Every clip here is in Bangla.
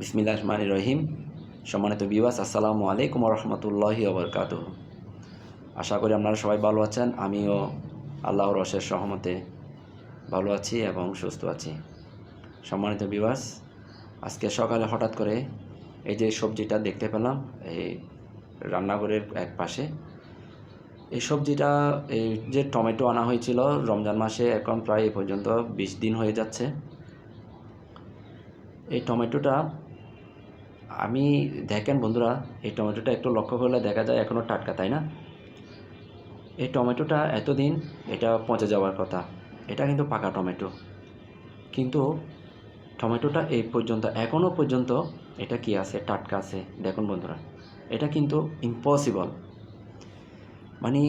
বিসমিল্লাহ রহমান রহিম। সম্মানিত বিবাস আসসালামু আলাইকুম রহমতুল্লাহি ওবরকাত আশা করি আপনারা সবাই ভালো আছেন, আমিও আল্লাহর অশেষ সহমতে ভালো আছি এবং সুস্থ আছি। সম্মানিত বিবাস আজকে সকালে হঠাৎ করে এই যে সবজিটা দেখতে পেলাম, এই রান্নাঘরের এক পাশে, এই সবজিটা, এই যে টমেটো আনা হয়েছিল, রমজান মাসে এখন প্রায় এ পর্যন্ত বিশ দিন হয়ে যাচ্ছে। এই টমেটোটা আমি দেখেন বন্ধুরা, এই টমেটোটা একটু লক্ষ্য করলে দেখা যায় এখনও টাটকা, তাই না? এই টমেটোটা এতদিন এটা পচে যাওয়ার কথা, এটা কিন্তু পাকা টমেটো। কিন্তু টমেটোটা এই পর্যন্ত এখনও পর্যন্ত এটা কি আছে, টাটকা আছে, দেখুন বন্ধুরা, এটা কিন্তু ইম্পসিবল মানে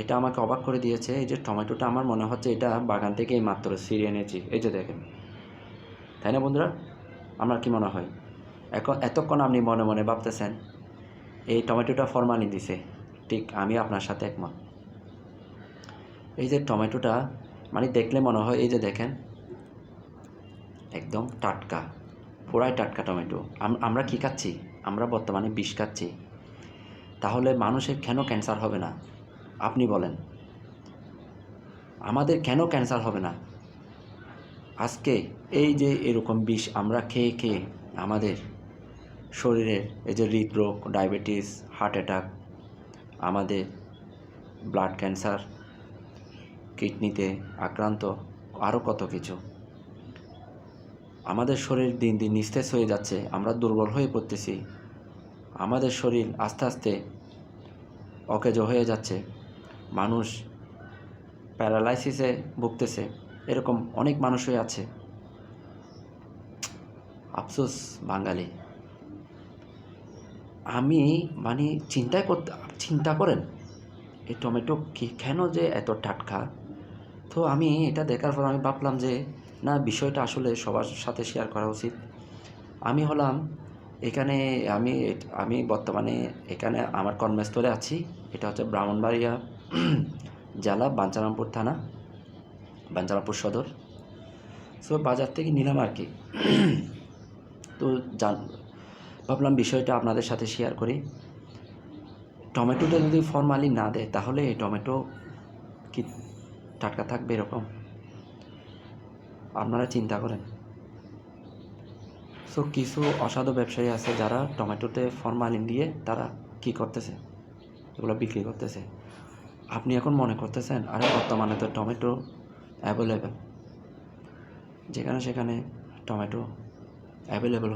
এটা আমাকে অবাক করে দিয়েছে, এই যে টমেটোটা আমার মনে হচ্ছে এটা বাগান থেকে মাত্র ছিঁড়ে এনেছি, এই যে দেখেন। তাই না বন্ধুরা? আমার কি মনে হয়? এখন এতক্ষণ আপনি মনে মনে ভাবতেছেন, এই টমেটোটা ফরমালি দিছে, ঠিক আমি আপনার সাথে একমত। এই যে টমেটোটা মানে দেখলে মনে হয় এই যে দেখেন, একদম টাটকা, পুরাই টাটকা টমেটো। আম- আমরা কি খাচ্ছি? আমরা বর্তমানে বিষ খাচ্ছি। তাহলে মানুষের কেন ক্যান্সার হবে না? আপনি বলেন। আমাদের কেন ক্যান্সার হবে না? আজকে এই যে এরকম বিষ আমরা খেয়ে খেয়ে আমাদের শরীরের এই যে হৃদরোগ, ডায়াবেটিস হার্ট অ্যাটাক আমাদের ব্লাড ক্যান্সার কিডনিতে আক্রান্ত, আরও কত কিছু, আমাদের শরীর দিন দিন নিস্তেজ হয়ে যাচ্ছে, আমরা দুর্বল হয়ে পড়তেছি, আমাদের শরীর আস্তে আস্তে অকেজ হয়ে যাচ্ছে, মানুষ প্যারালাইসিসে ভুগতেছে এরকম অনেক মানুষই আছে। আফসোস, বাঙালি। আমি মানে চিন্তাই করতে চিন্তা করেন, এই টমেটো কি, কেন যে এত টাটকা? তো আমি এটা দেখার পর আমি ভাবলাম যে, না, বিষয়টা আসলে সবার সাথে শেয়ার করা উচিত। আমি হলাম এখানে, আমি আমি বর্তমানে এখানে আমার কর্মস্থলে আছি। এটা হচ্ছে ব্রাহ্মণবাড়িয়া জেলা বাঞ্চারামপুর থানা। বাঞ্চারামপুর সদর। সো বাজার থেকে নিলাম আর কি। তো জান, ভাবলাম বিষয়টা আপনাদের সাথে শেয়ার করি। টমেটোটা যদি ফরমালি না দেয়, তাহলে টমেটো কি টাটকা থাকবে এরকম? আপনারা চিন্তা করেন। সো কিছু অসাধু ব্যবসায়ী আছে যারা টমেটোতে ফরমালিন দিয়ে তারা কি করতেছে? এগুলো বিক্রি করতেছে। আপনি এখন মনে করতেছেন, আরে বর্তমানে তো টমেটো অ্যাভেলেবেল যেখানে সেখানে টমেটো অ্যাভেলেবেল